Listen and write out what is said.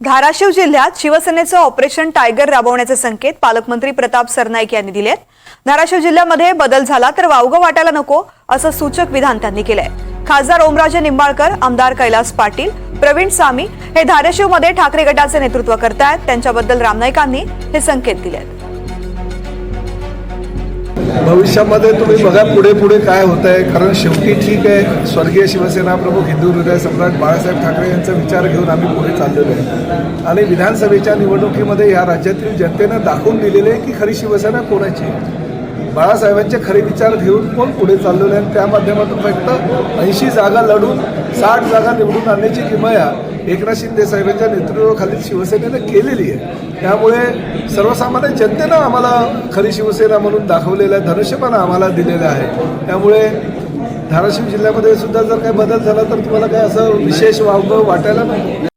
धाराशिव जिल्ह्यात शिवसेनेचं operation tiger राबवण्याचे संकेत पालकमंत्री प्रताप सरनाईक यांनी दिले आहेत धाराशिव जिल्ह्यामध्ये बदल झाला तर वावगं वाटायला नको असं सूचक विधान त्यांनी केलंय. खासदार ओमराजे निंबाळकर आमदार कैलास पाटील प्रवीण सामी हे धाराशिवमध्ये ठाकरे गटाचे नेतृत्व करतायत. त्यांच्याबद्दल रामनाईकांनी हे संकेत दिले आहेत भविष्यामध्ये तुम्ही बघा पुढे पुढे काय होत आहे. कारण शेवटी ठीक आहे स्वर्गीय शिवसेना प्रमुख हिंदू हृदय सम्राट बाळासाहेब ठाकरे यांचा विचार घेऊन आम्ही पुढे चाललेलो आहे. आणि विधानसभेच्या निवडणुकीमध्ये या राज्यातील जनतेनं दाखवून दिलेले आहे की खरी शिवसेना कोणाची बाळासाहेबांचे खरे विचार घेऊन कोण पुढे चाललेलो आहे? आणि त्या माध्यमातून फक्त ऐंशी जागा लढून साठ जागा निवडून आणण्याची किमया एकनाथ शिंदे साहेबांच्या नेतृत्वाखालील शिवसेनेनं केलेली आहे. त्यामुळे सर्वसामान्य जनतेनं आम्हाला खरी शिवसेना म्हणून दाखवलेलं आहे धनुष्यबाण आम्हाला दिलेलं आहे. त्यामुळे धाराशिव जिल्ह्यामध्ये सुद्धा जर काही बदल झाला तर तुम्हाला काय असं विशेष वावगं वाटायला नाही